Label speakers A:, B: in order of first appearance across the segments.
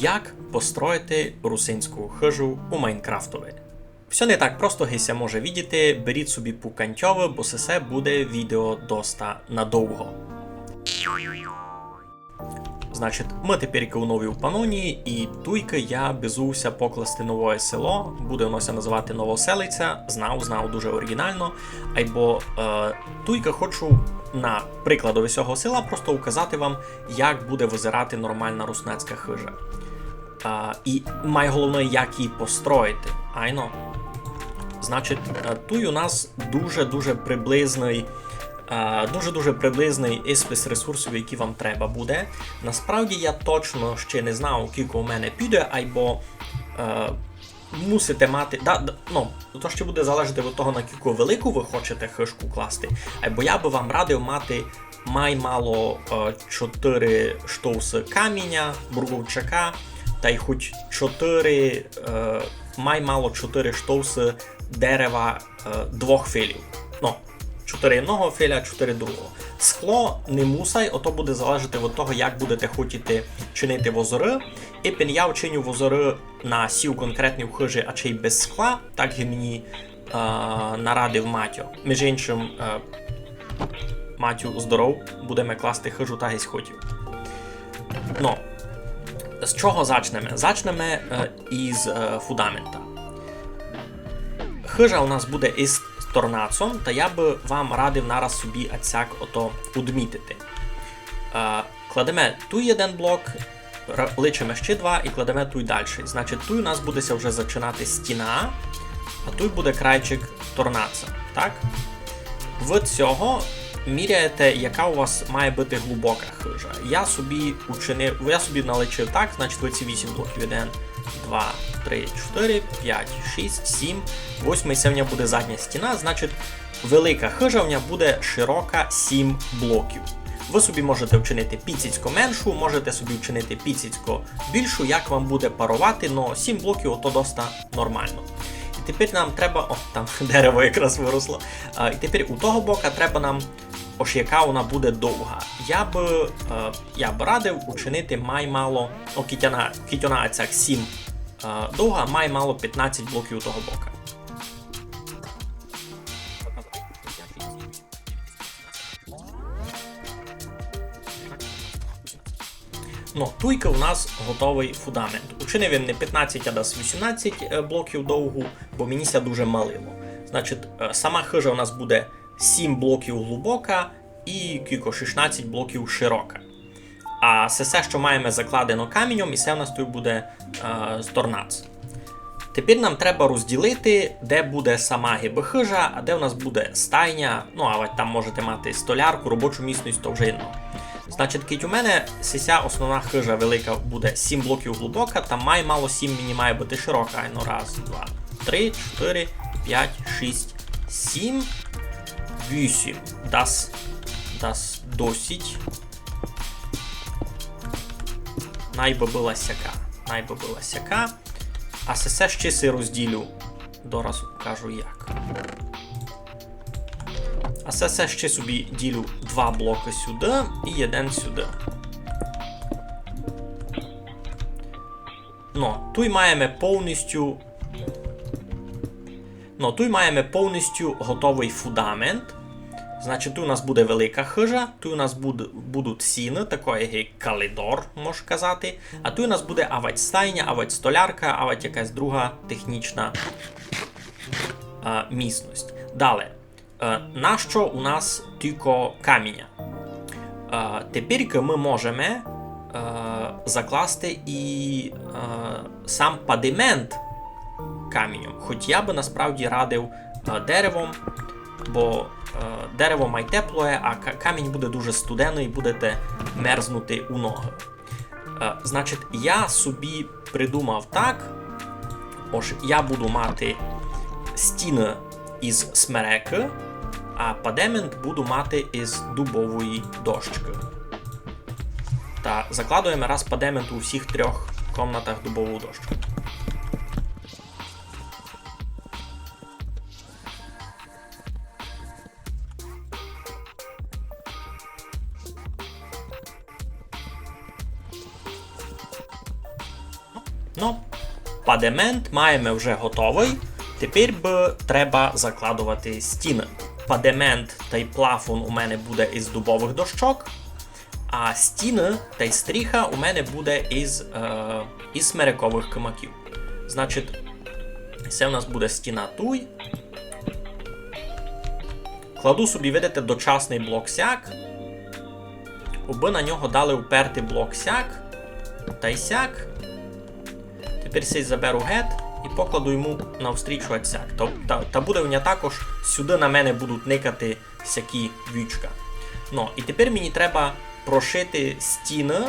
A: Як построїти русинську хижу у Майнкрафтові? Все не так просто гися може відіти, беріть собі пукантьове, бо це буде відео доста надовго. Значить, ми тепер у новій паноні, і туйки я безувся покласти нове село, буде вонося називати Новоселиця, знав, знав дуже оригінально. Айбо е, туйка хочу на прикладові цього села просто указати вам, як буде визирати нормальна руснацька хижа. Е, і найголовніше, як її построїти. Айно. Значить, е, тут у нас дуже-дуже приблизний. Дуже-дуже приблизний іспис ресурсів, які вам треба буде. Насправді я точно ще не знав, скільки у мене піде, або е, мусите мати. Да, ну, То ще буде залежати від того, на яку велику ви хочете хишку класти. Або я би вам радив мати май мало е, 4 штовси каміння, бурговчака, та й хоч 4, е, май мало 4 штовси дерева е, двох филів. Ну, 4 одного філя, 4 другого. Скло не мусай, ото буде залежати від того, як будете хотіти чинити возори. І пін я вчиню возори на сів конкретні хижі, а чи й без скла, так і мені е, нарадив Матьо. Між іншим, е, Матю здоров, будемо класти хижу та гись хотів. Ну, з чого зачнемо? Зачнемо е, із е, фундамента. Хижа у нас буде із торнацом, та я би вам радив нараз собі ацяк ото удмітити. Е, кладемо туй один блок, личимо ще два і кладемо туй далі. Значить, тут у нас буде вже зачинати стіна, а тут буде крайчик торнаца. Так? В цього міряєте, яка у вас має бути глибока хижа. Я собі учинив, я собі наличив так, значить ви ці 8 блоків 1, 2, 3, 4, 5, 6, 7, 8 і це в нього буде задня стіна, значить велика хижа в нього буде широка 7 блоків. Ви собі можете вчинити піціцько меншу, можете собі вчинити піціцько більшу, як вам буде парувати, але 7 блоків то доста нормально. І тепер нам треба. О, там дерево якраз виросло. А, І тепер у того бока треба нам, ось яка вона буде довга. Я б е, я б радив учинити май мало, ну, кітяна, кітяна ця 7 е, довга, май мало 15 блоків того бока. Ну, туйка у нас готовий фундамент. Учинив він не 15, а десь 18 е, блоків довгу, бо мені ся дуже малило. Значить, е, сама хижа у нас буде 7 блоків глибока і кілько 16 блоків широка. А це все, що маємо закладено камінням, і це у нас тут буде е, з торнац. Тепер нам треба розділити, де буде сама гібохижа, а де у нас буде стайня. Ну, а там можете мати столярку, робочу місність, то вже інно. Значить, кить у мене сися основна хижа велика буде 7 блоків глибока, там має мало 7 мені має бути широка. Ну, раз, два, три, чотири, п'ять, шість, сім, вісім. Дас. Дас досить. Найби була сяка. Найби була сяка. А все ще си розділю. Дораз кажу як. А це все ще собі ділю два блоки сюди і один сюди. Ну, тут маємо повністю. Ну, тут маємо повністю готовий фундамент. Значить, тут у нас буде велика хижа, тут у нас буде, будуть сіни, як калідор, можна казати. А тут у нас буде авать стайня, авать столярка, авать якась друга технічна а, міцність. Далі. Е, нащо у нас тільки каміння? Е, тепер ми можемо е, закласти і сам падимент камінням. Хоч я би насправді радив деревом, бо дерево має теплое, а камінь буде дуже студений будете мерзнути у ноги. Значить, я собі придумав так, ось я буду мати стіни із смереки а падемент буду мати із дубової дощки. Та закладуємо раз падемент у всіх трьох комнатах дубову дощку. Падемент маємо вже готовий. Тепер б треба закладувати стіни. Падемент та й плафон у мене буде із дубових дощок, а стіни та й стріха у мене буде із, е, із смерекових кимаків. Значить, це у нас буде стіна туй. Кладу собі, видите, дочасний блок сяк. Уби на нього дали уперти блок сяк та й сяк. Тепер сей заберу гет і покладу йому навстрічу сяк. Та, та, та буде у нього також сюди на мене будуть никати всякі вічка. Ну, і тепер мені треба прошити стіни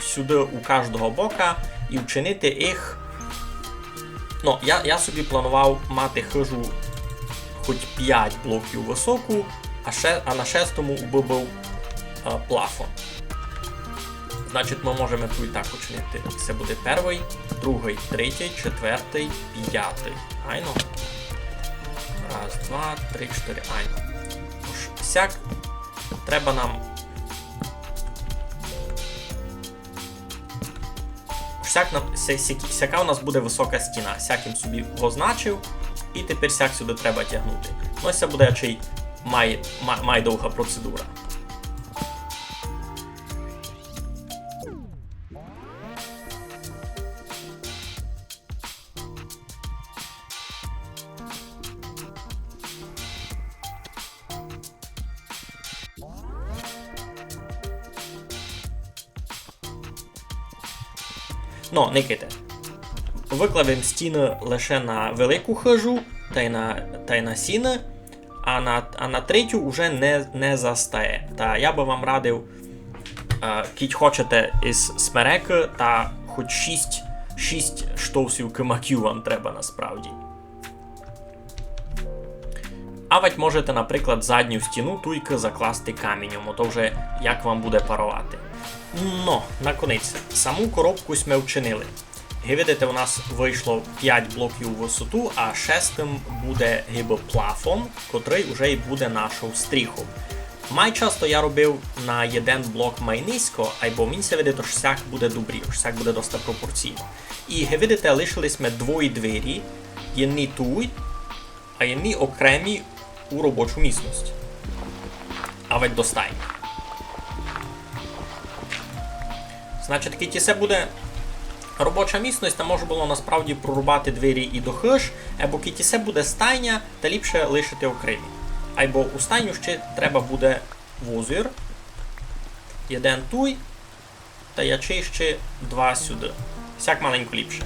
A: сюди у кожного бока і вчинити їх. Ну, я, я собі планував мати хижу хоч 5 блоків високу, а, ще, а на шестому уби був а, плафон. Значить, ми можемо тут і так учинити. Це буде перший, другий, третій, четвертий, п'ятий. Айно. Раз, два, три, чотири. Айно. Тож, сяк треба нам. Сяк, нам- ся- сяка у нас буде висока стіна. Сяким собі позначив, і тепер сяк сюди треба тягнути. Ну, це буде чи май, май, май довга процедура. Ну, Никите. Викладемо стіни лише на велику хажу та й на, та й на сіни, а на, а на третю вже не, не застає. Та я би вам радив, е, кіть хочете із смереки, та хоч 6, 6 штовсів кимаків вам треба насправді. А можете, наприклад, задню стіну туйки закласти камінням, то вже як вам буде парувати. Ну, наконець, саму коробку ми вчинили. Як видите, у нас вийшло 5 блоків у висоту, а шестим буде гиби плафон, котрий вже й буде нашою стріхом. Май я робив на один блок май або мені се видите, що всяк буде добрі, що всяк буде доста пропорційно. І як лишились ми двоє двері, єдні тут, а єдні окремі у робочу місність. А ведь достатньо. Значить, таки це буде робоча місність, там може було насправді прорубати двері і до хиш, або кітісе буде стайня, та ліпше лишити окремі. Або у стайню ще треба буде вузір, один туй, та ячей ще два сюди. Всяк маленько ліпше.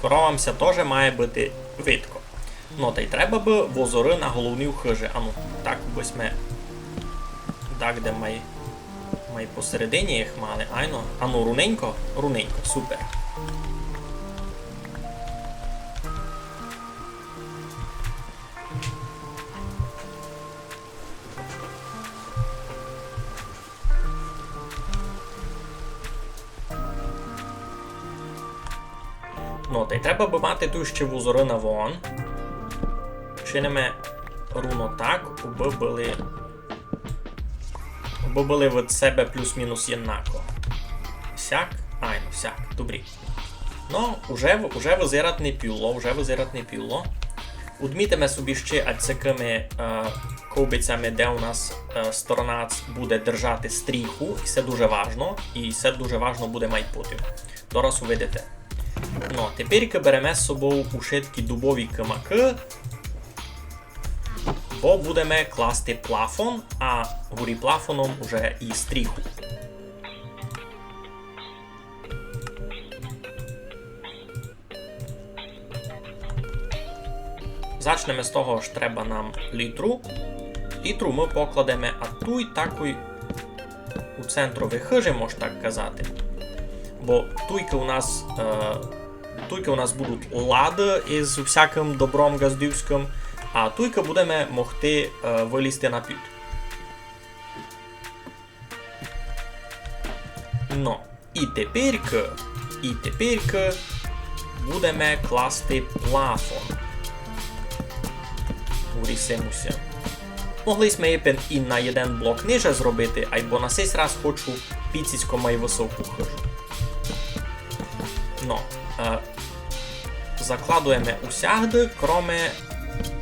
A: Коровамся теж має бути видко. Ну, та й треба би возори на головні хижі. Ану, так ось ми. Так, де ми, ми посередині їх мали. Айно. Ану, руненько, руненько, супер. Ще вузори на вон. Чинимо руно так. Аби були від себе плюс-мінус єднако. Сяк? Ай, ну сяк, добрі. Ну, уже, уже визират піло, вже визират не піло. Удмітиме собі ще ацякими е, ковбицями, де у нас е, сторона буде держати стріху, і це дуже важно, і це дуже важно буде майпути. Дораз увидите. Ну, тепер беремо з собою ушитки дубові кимаки, бо будемо класти плафон, а горі плафоном уже і стріху. Зачнемо з того, що треба нам літру. Літру ми покладемо а ту й таку у центрові хижі, можна так казати. Бо туйки у нас е, туйки у нас будуть лади із всяким добром газдівським, а туйки будемо могти е, вилізти на під. Ну, і теперки, і теперки будемо класти плафон. Урісимося. Могли ми і на один блок ниже зробити, або на цей раз хочу піціцько має високу хижу. Ну, е, закладуємо усягди, кроме,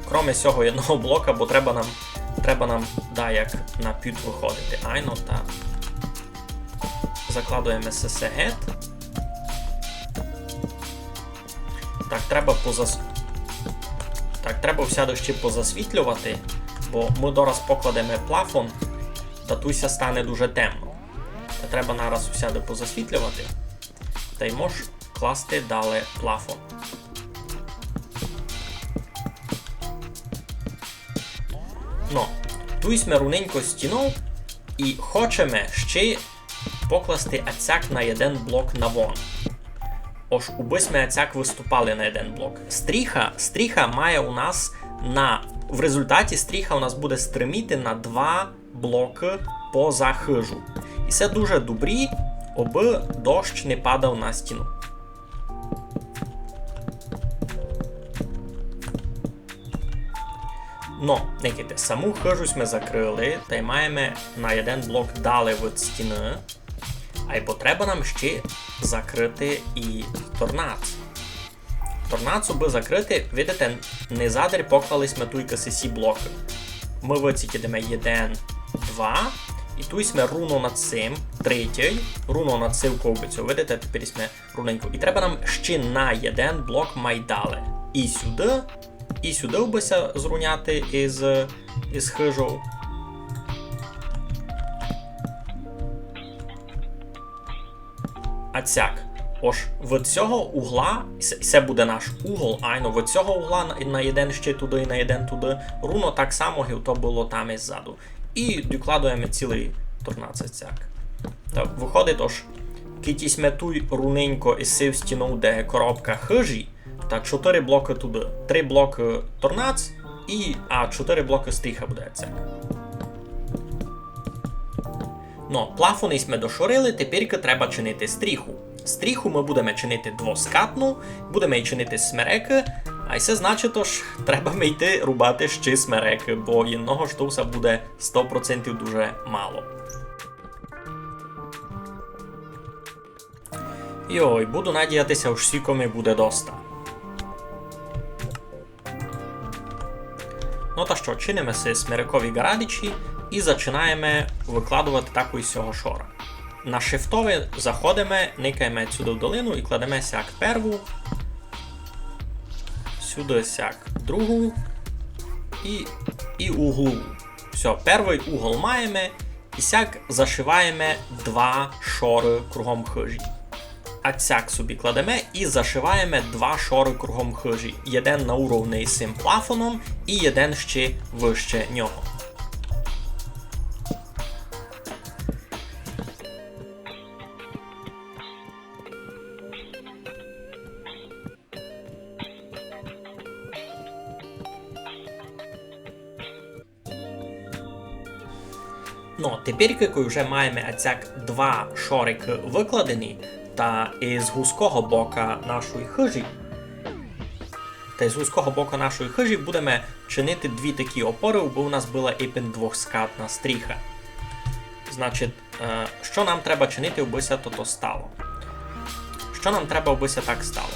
A: кроме цього одного блока, бо треба нам, треба нам да, як на пют виходити. Айно та закладуємо SSET. Так, треба позас... Так, треба ще позасвітлювати, бо ми дораз покладемо плафон, та туся стане дуже темно. Та треба нараз всяду позасвітлювати. Та й мож класти далі плафон. Ну, туйсме руненько стіну і хочемо ще покласти ацяк на один блок на вон. Ож убисьме ацяк виступали на один блок. Стріха, стріха має у нас на. В результаті стріха у нас буде стриміти на два блоки поза хижу. І це дуже добрі, аби дощ не падав на стіну. Но, никайте, саму хижусь ми закрили, та й маємо на один блок далі від стіни. А й потреба нам ще закрити і торнац. Торнацу би закрити, видите, не задер поклались ми туйка сесі блоки. Ми вицікідемо 1, 2, і тут сме руно над цим, третій, руно над цим ковбицю. Видите, тепер сме руненько. І треба нам ще на один блок майдали. І сюди, і сюди вбися зруняти із, із хижов. Ацяк. Ож від цього угла, це- буде наш угол, айно від цього угла на, один ще туди і на один туди. Руно так само гівто було там і ззаду. І докладуємо цілий торнацяцяк. Так, виходить, ож, кітісь метуй руненько із сив стіну, де коробка хижі, та 4 блоки туди. 3 блоки торнац, і, а 4 блоки стріха буде цяк. Ну, плафони ми дошорили, тепер треба чинити стріху. Стріху ми будемо чинити двоскатну, будемо чинити смереки, а це значить, тож треба ми йти рубати ще смереки, бо одного штуса буде 100% дуже мало. Йой, буду надіятися, уж сікоми буде доста. Ну та що, чинимо си смирикові гарадичі і починаємо викладувати таку із цього шора. На шифтове заходимо, никаємо сюди в долину і кладемо сяк перву, сюди сяк другу і, і углу. Все, перший угол маємо і сяк зашиваємо два шори кругом хижі. А цяк собі кладемо і зашиваємо два шори кругом хижі. Один на уровні з цим плафоном і один ще вище нього. Ну, тепер, коли вже маємо цяк два шорики викладені, та із гузького бока нашої хижі, та із гузького бока нашої хижі будемо чинити дві такі опори, бо у нас була іпен двохскатна стріха. Значить, е, що нам треба чинити, обися то то стало. Що нам треба, обися так стало?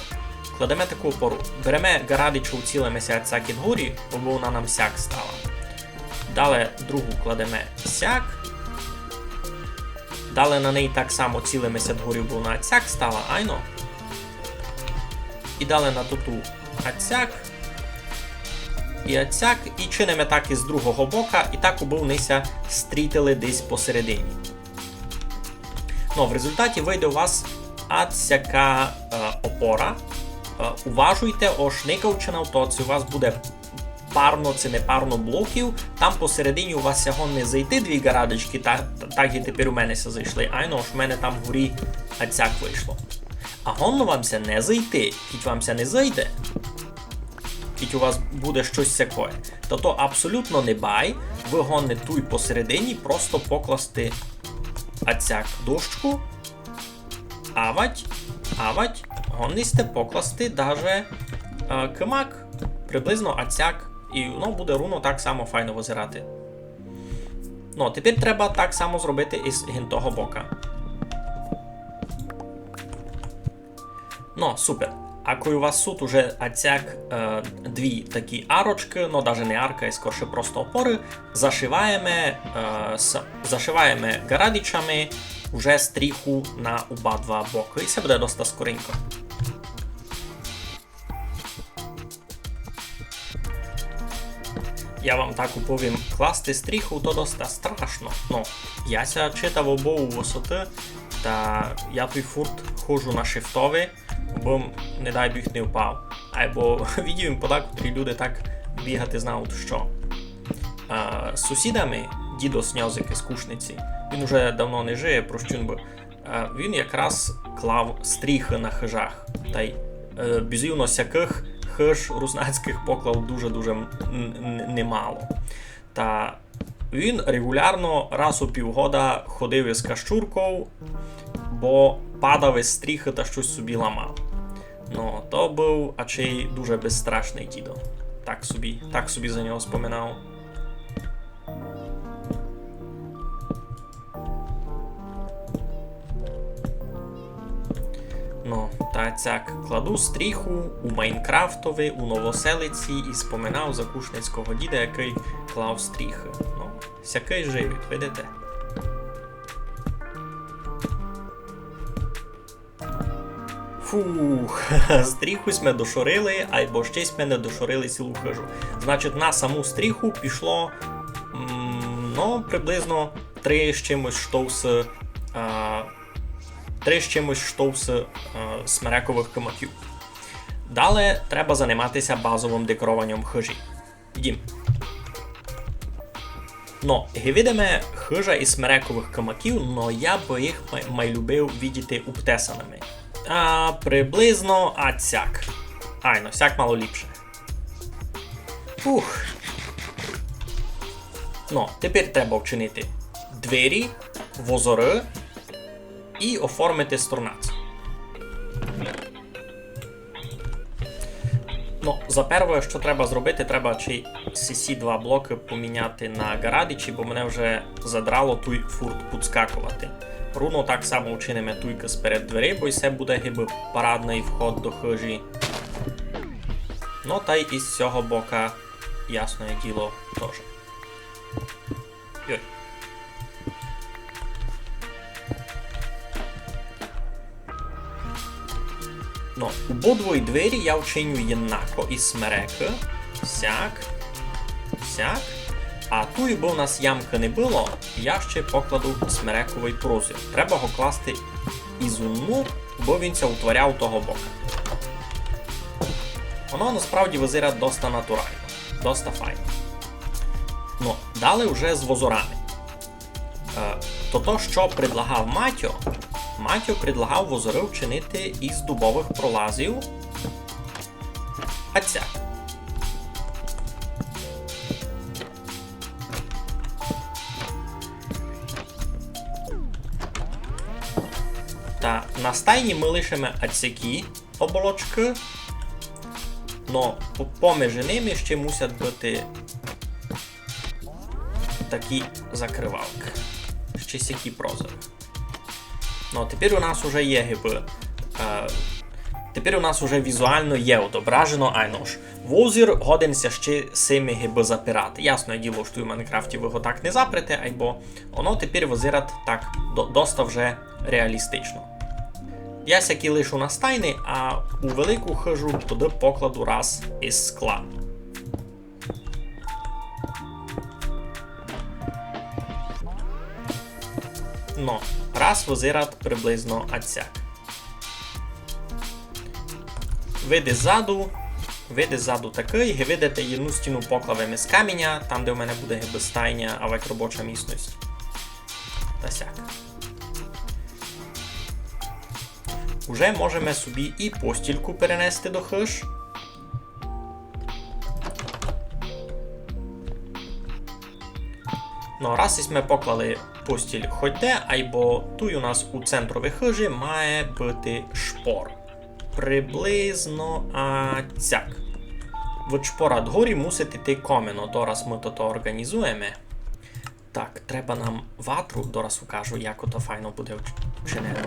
A: Кладемо таку опору. Беремо гарадичу, цілимося цяк горі, бо вона нам сяк стала. Далі другу кладемо сяк. Далі на неї так само цілимося дгорів, бо вона ацяк стала, айно. І далі на туту ацяк. І ацяк, і чинимо так із другого бока, і так убивнися стрітили десь посередині. Ну, в результаті вийде у вас ацяка е, опора. Е, уважуйте, ож никавчи на у вас буде парно чи не парно блоків. Там посередині у вас сяго не зайти дві гарадочки, так, так і тепер у мене ся зайшли. Айно ж в мене там вгорі ацяк вийшло. А гонно вам ся не зайти, кіть вам ся не зайде. Кіть у вас буде щось сякое. То то абсолютно не бай, ви гонне туй посередині, просто покласти ацяк дощку, авать, авать, гонністе покласти даже е, кимак, приблизно ацяк, і воно буде руно так само файно визирати. Ну, тепер треба так само зробити із гінтого бока. Ну, супер. А коли у вас суд уже ацяк, е, дві такі арочки, ну навіть не арка, і скорше просто опори, зашиваємо е, с, зашиваємо гарадичами вже стріху на оба два боки. І це буде досить скоренько. Я вам так уповім, класти стріху то доста страшно. Ну, я ся читав обову висоти, та я той фурт ходжу на шифтовий, бо не дай біг не впав. Або відів подекотрі люди так бігати знають що. А, з сусідами дідо Сньозик із Кушниці, він уже давно не жиє, прощун би. Він якраз клав стріхи на хижах. Та й е, бізівно сяких хиж руснацьких поклав дуже-дуже немало. Та він регулярно раз у півгода ходив із кащурков, бо падав із стріхи та щось собі ламав. Ну, то був ачей дуже безстрашний дідо. Так собі, так собі за нього споминав. Цяк кладу стріху у Майнкрафтові у Новоселиці і споминав за кушницького діда, який клав стріхи. Ну, сякий живуть, видите? Фух, стріхусь ми дошорили, або щось ми не дошорили цілу хижу. Значить, на саму стріху пішло м, ну, приблизно 3 з чимось штовси. А, три з чимось штовси е, смерекових камаків. Далі треба займатися базовим декоруванням хижі. Йдім. Ну, видиме хижа із смерекових камаків, но я би їх май, май любив обтесаними. А приблизно а цяк. Ай, ну сяк мало ліпше. Фух. Ну, тепер треба вчинити двері, возори і оформити сторнац. Ну, за перше, що треба зробити, треба чи ці два блоки поміняти на гарадичі, бо мене вже задрало той фурт підскакувати. Руно так само вчинимо туйка сперед дверей, бо і це буде гиби парадний вход до хижі. Ну та й із цього бока, ясне діло, теж. Ну, обидвої двері я вчиню єднако із смереки. Сяк. Сяк. А ту, бо у нас ямки не було, я ще покладу смерековий прозір. Треба його класти із одну, бо він це утворяв того бока. Воно насправді визира доста натурально, доста файно. Ну, далі вже з возорами. Е, то то, що предлагав Матьо, Матьо предлагав возори вчинити із дубових пролазів. А ця. Та на стайні ми лишимо ацякі оболочки, но поміж ними ще мусять бути такі закривалки. Ще сякі прозори. Ну, тепер у нас уже є гиби. Е, тепер у нас уже візуально є відображено, айно ж. Возір годиться ще сими гиби запирати. Ясно діло, що в Майнкрафті ви його так не запрете, або воно тепер визирать так доста вже реалістично. Я сякі лишу на стайни, а у велику хижу туди покладу раз із скла. Ну, раз визират приблизно ацяк. Види ззаду, види ззаду такий, і видите одну стіну поклавимо з каменя, там де у мене буде гиби стайня, а як робоча місність. Та сяк. Уже можемо собі і постільку перенести до хиш. Ну, раз ми поклали постіль хоч де, айбо тут у нас у центровій хижі має бути шпор. Приблизно а, цяк. В шпора дгорі мусить іти коміно, дораз ми то організуємо. Так, треба нам ватру, дораз укажу, як ото файно буде вч- вчинено.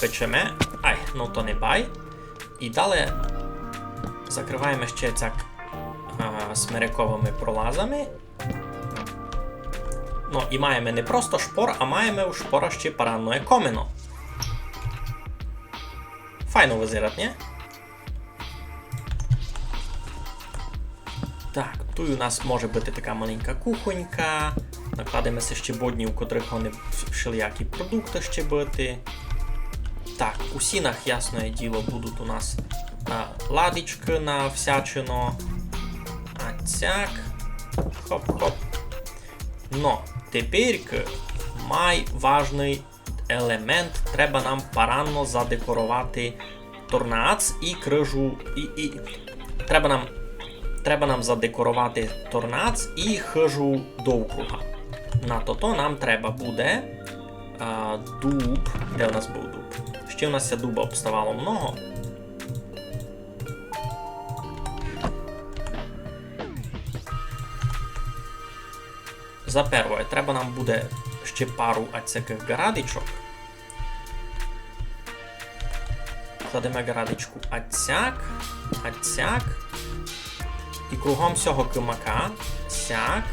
A: Попечеме. Ай, ну то не бай. І далі закриваємо ще цяк а, смириковими пролазами. Ну, і маємо не просто шпор, а маємо у шпора ще паранне комино. Файно визират, ні? Так, тут у нас може бути така маленька кухонька. Накладемося ще бодні, у котрих вони всілякі продукти ще бути. Так, у сінах, ясне діло, будуть у нас а, ладічки на всячино. А цяк. Хоп-хоп. Но тепер май важний елемент. Треба нам паранно задекорувати торнац і крижу. І, і... Треба нам Треба нам задекорувати торнац і хижу довкруга. На то нам треба буде а, дуб. Де у нас був дуб? Ще у нас дуба обставало много. За перше, треба нам буде ще пару ацяких гарадичок. Кладемо гарадичку ацяк, ацяк. І кругом цього кимака сяк.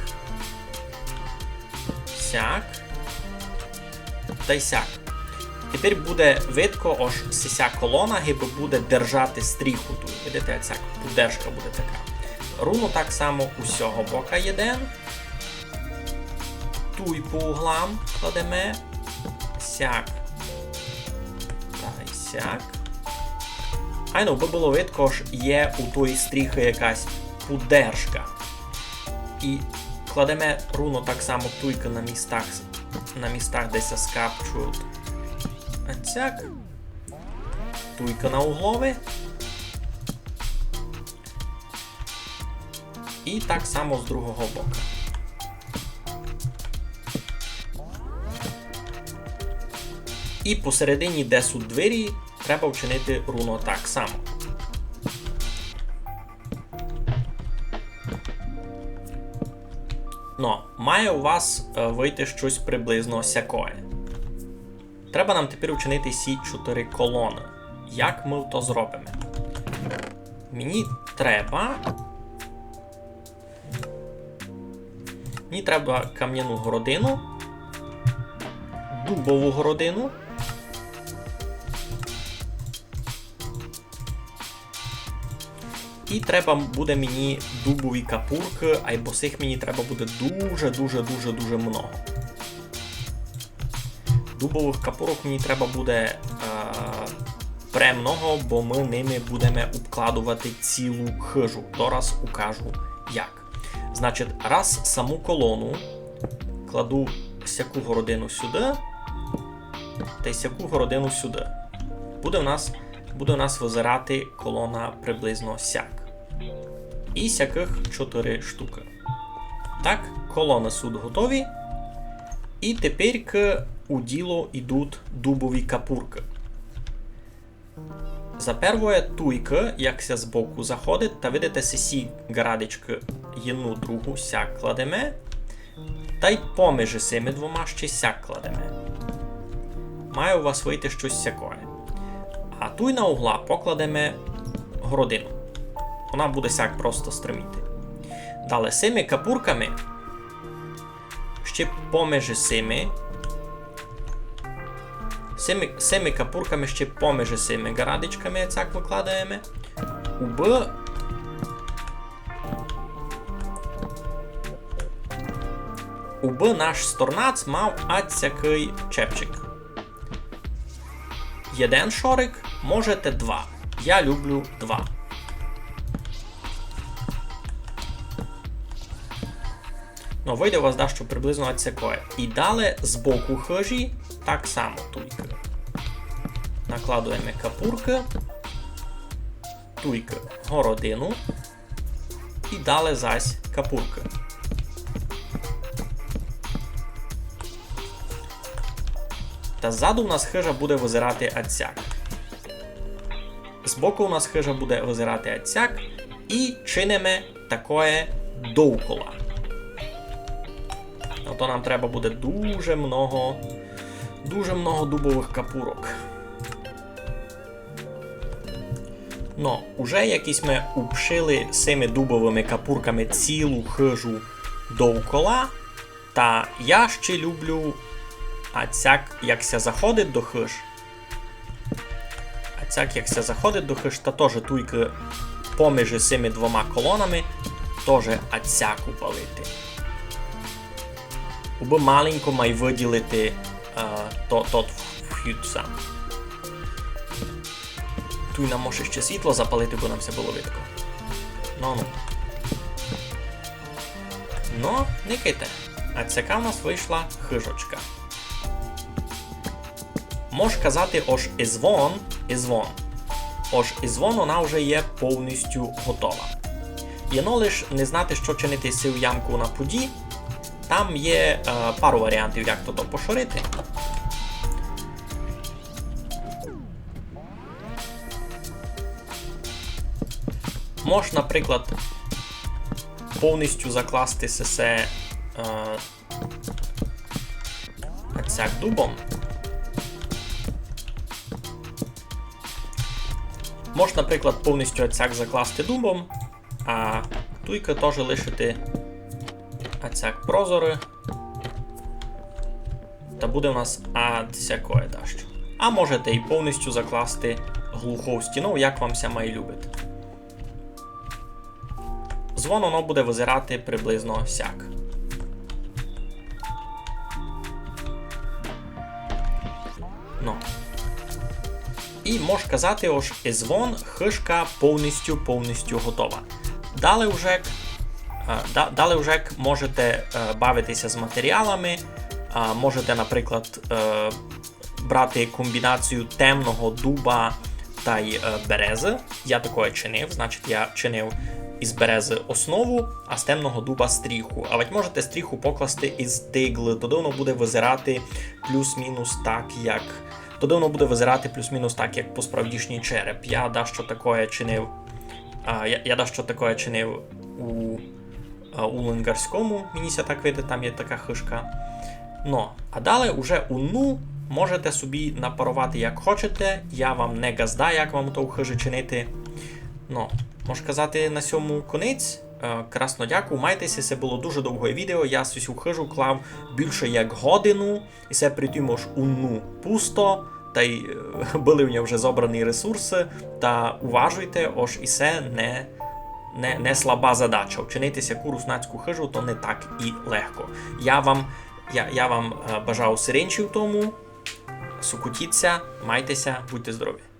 A: Сяк. Та й сяк. Тепер буде видко, ось ця колона гиби буде держати стріху тут. Видите, ця подержка буде така. Руну так само усього бока єден. Туй по углам кладемо. Сяк. Та й сяк. Айно, би було видко, що є у тої стріхи якась подержка. І кладемо руну так само туйка на містах, на містах де скапчують. Цяк. Туйка на углові. І так само з другого боку. І посередині, де суть двері, треба вчинити руно так само. Но має у вас е, вийти щось приблизно сякое. Треба нам тепер вчинити сі 4 колони. Як ми то зробимо? Мені треба. Мені треба кам'яну городину, дубову городину. І треба буде мені дубові капурки, або цих мені треба буде дуже-дуже-дуже дуже много. Дубових капурок мені треба буде е, премного, бо ми ними будемо обкладувати цілу хижу. Дораз укажу як. Значить, раз саму колону кладу сяку городину сюди, та й сяку городину сюди. Буде у нас буде у нас визирати колона приблизно сяк. І сяких 4 штуки. Так, колони суд готові. І тепер у діло йдуть дубові капурки. За первое туйка, як ся збоку заходить, та видите сі градички єдну другу сяк кладеме, та й поміж цими двома ще сяк кладеме. Має у вас вийти щось сякое. А туй на угла покладемо городину. Вона буде сяк просто стриміти. Далі цими капурками ще поміж цими. Цими, цими капурками ще поміж сими гарадичками цяк викладаємо. У Б. У Б наш сторнац мав ацякий чепчик. Єден шорик, можете два. Я люблю два. Ну, вийде у вас дещо приблизно оцякое. І далі з боку хижі так само туйки. Накладуємо капурки, туйки городину. І далі зась капурки. Та ззаду у нас хижа буде визирати ацяк. Збоку у нас хижа буде визирати ацяк. І чинимо такое довкола. Ото нам треба буде дуже много Дуже много дубових капурок. Ну, уже якісь ми упшили цими дубовими капурками цілу хижу довкола. Та я ще люблю, а цяк якся заходить до хиж. А цяк якся заходить до хиж, та теж туйки поміж цими двома колонами теж ацяку палити. Уби маленько май виділити е, то, тот вхід сам. Туй нам може ще світло запалити, бо нам все було видко. Ну ну. Никайте. А цяка в нас вийшла хижочка. Мож казати, ож ізвон, ізвон. Ож ізвон вона вже є повністю готова. Єно лиш не знати, що чинити цю ямку на пуді. Там є е, пару варіантів, як то поширити. Мож, наприклад, повністю закласти сесе цяк дубом. Мож, наприклад, повністю ацяк закласти дубом, а туйка теж лишити ацяк прозори. Та буде у нас ацякое дащо. А можете і повністю закласти глуху стіну, як вам ся має любити. Звон воно буде визирати приблизно сяк. Ну. І мож казати, ось звон хишка повністю повністю готова. Далі вже, далі вже можете е, бавитися з матеріалами. Можете, наприклад, е, брати комбінацію темного дуба та й е, берези. Я такое чинив, значить я чинив із берези основу, а з темного дуба стріху. А ведь можете стріху покласти із тигли, тоді воно буде визирати плюс-мінус так, як. Тоді воно буде визирати плюс-мінус так, як по справдішній череп. Я дещо таке чинив. Я, я дещо таке чинив у, у Ленгарському, мені ся так види, там є така хишка. Ну, а далі уже у ну можете собі напарувати як хочете. Я вам не газда, як вам то хижі чинити. Ну, можу казати на сьому конець. Е, Красно дякую, майтеся, це було дуже довге відео. Я цю хижу клав більше як годину, і це при тім ж уну пусто, та й е, були в нього вже зобрані ресурси. Та уважуйте, ось і це не, не, не слаба задача. Вчинити сяку руснацьку хижу, то не так і легко. Я вам, я, я вам бажаю сиренчі в тому, сукутіться, майтеся, будьте здорові.